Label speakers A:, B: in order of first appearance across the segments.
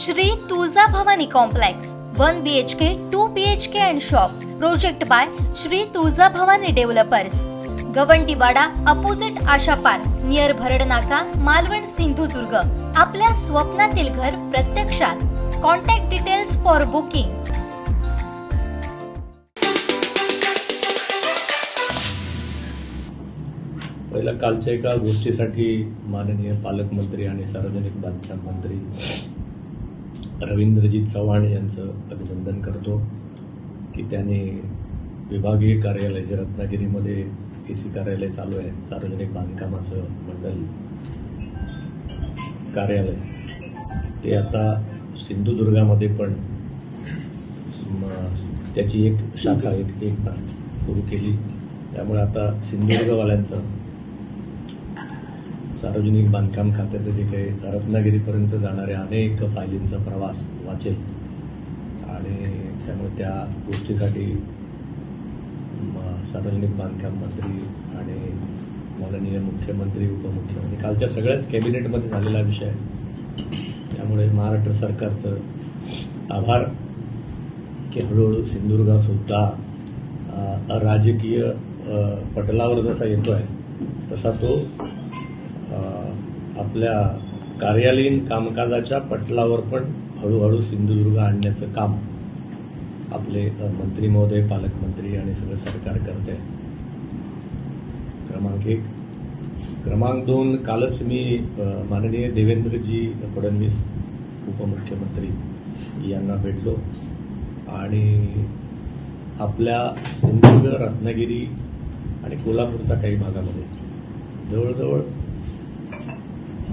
A: Shri Tulja Bhavani complex one B H K two B H K and shop project by Shri Tulja Bhavani developers Gawandiwada opposite Asha park near Bharad Naka Malvan Sindhudurg. आपल्या स्वप्नातील घर प्रत्यक्षात. Contact details for booking
B: पहिला कालच्या एका गोष्टीसाठी माननीय पालकमंत्री आणि सार्वजनिक बांधकाम मंत्री रवींद्रजीत चव्हाण यांचं अभिनंदन करतो की त्यांनी विभागीय कार्यालय जे रत्नागिरीमध्ये ए सी कार्यालय चालू आहे सार्वजनिक बांधकामाचं मंडल कार्यालय ते आता सिंधुदुर्गामध्ये पण त्याची एक शाखा एक एक सुरू केली. त्यामुळे आता सिंधुदुर्गवाल्यांचं सार्वजनिक बांधकाम खात्याचं जे काही रत्नागिरीपर्यंत जाणाऱ्या अनेक फायलींचा प्रवास वाचेल. आणि त्यामुळे त्या गोष्टीसाठी सार्वजनिक बांधकाम मंत्री आणि माननीय मुख्यमंत्री उपमुख्यमंत्री कालच्या सगळ्याच कॅबिनेटमध्ये झालेला विषय. आहे त्यामुळे महाराष्ट्र सरकारचं आभार. की हळूहळू सिंधुदुर्गसुद्धा राजकीय पटलावर जसा येतो आहे तसा तो आपल्या कार्यालयीन कामकाजाच्या पटलावर पण हळूहळू सिंधुदुर्ग आणण्याचं काम आपले मंत्री महोदय पालकमंत्री आणि सगळं सरकार करते क्रमांक एक. क्रमांक दोन कालच मी माननीय देवेंद्रजी फडणवीस उपमुख्यमंत्री यांना भेटलो आणि आपल्या सिंधुदुर्ग रत्नागिरी आणि कोल्हापूरच्या काही भागामध्ये जवळजवळ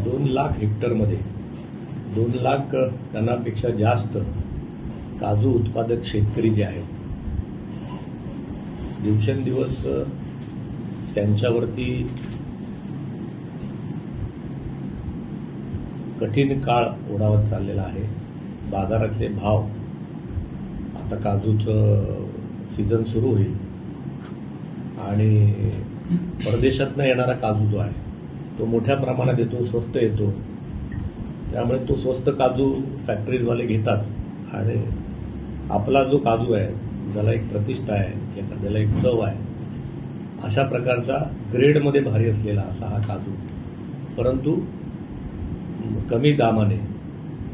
B: दोन लाख हेक्टरमध्ये दोन लाख टनापेक्षा जास्त काजू उत्पादक शेतकरी जे आहेत. दिवसेंदिवस त्यांच्यावरती कठीण काळ ओढावत चाललेला आहे. बाजारातले भाव आता काजूचं सीझन सुरू होईल. आणि परदेशातनं येणारा काजू जो आहे तो मोठ्या प्रमाणात येतो स्वस्त येतो. त्यामुळे तो स्वस्त काजू फॅक्टरीजवाले घेतात. आणि आपला जो काजू आहे ज्याला एक प्रतिष्ठा आहे एखाद्याला एक चव आहे अशा प्रकारचा ग्रेडमध्ये भारी असलेला असा हा काजू. परंतु कमी दामाने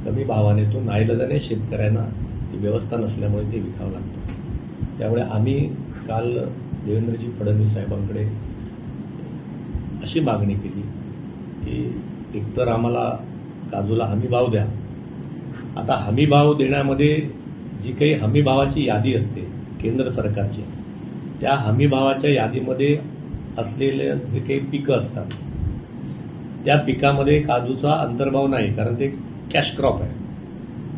B: कमी भावाने तो नाईलाजाने शेतकऱ्यांना ती व्यवस्था नसल्यामुळे ते विकावं लागतं. त्यामुळे आम्ही काल देवेंद्रजी फडणवीस साहेबांकडे अशी मागणी केली. की एकतर आम्हाला काजूला हमी भाव द्या. आता हमी भाव देण्यामध्ये जी काही हमी भावाची यादी असते केंद्र सरकारची त्या हमी भावाच्या यादीमध्ये असलेले जे काही पिकं असतात त्या पिकामध्ये काजूचा अंतर्भाव नाही कारण ते कॅश क्रॉप आहे.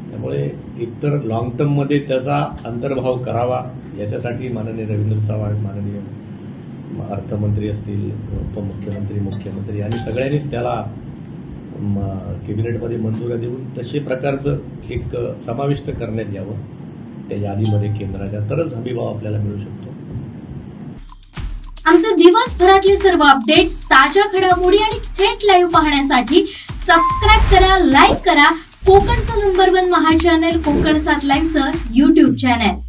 B: त्यामुळे एकतर लॉंग टर्ममध्ये त्याचा अंतर्भाव करावा याच्यासाठी माननीय रवींद्र चव्हाण माननीय अर्थमंत्री असतील उपमुख्यमंत्री मुख्यमंत्री आणि सगळ्यांनीच त्याला कॅबिनेटमध्ये मंजुऱ्या देऊन तसे प्रकारचं एक समाविष्ट करण्यात यावं. त्या यादीमध्ये केंद्राच्या तरच हमीभाव आपल्याला मिळू शकतो.
C: आमचे दिवसभरातले सर्व अपडेट्स ताज्या घडामोडी आणि थेट लाईव्ह पाहण्यासाठी सबस्क्राईब करा लाईक करा. कोकणचं नंबर वन महा चॅनल कोकण सात लाईव्हचं युट्यूब चॅनल